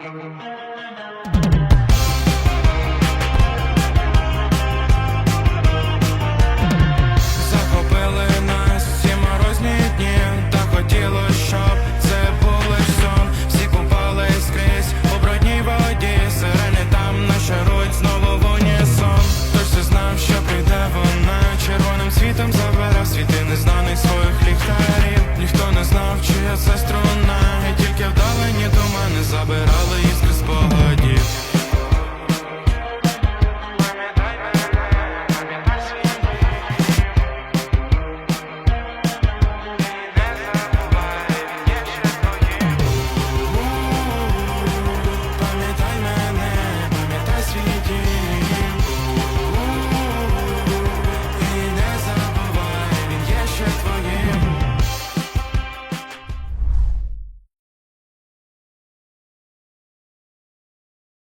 Захопили нас всі морозні дні, та хотіло, щоб це були. Всі купали скрізь у воді. Сирени там нашаруть знову в унісон. Тож все знав, що прийде вона червоним світом забирав світи незнаних своїх ліхтарів. Ніхто не знав, чия це струна.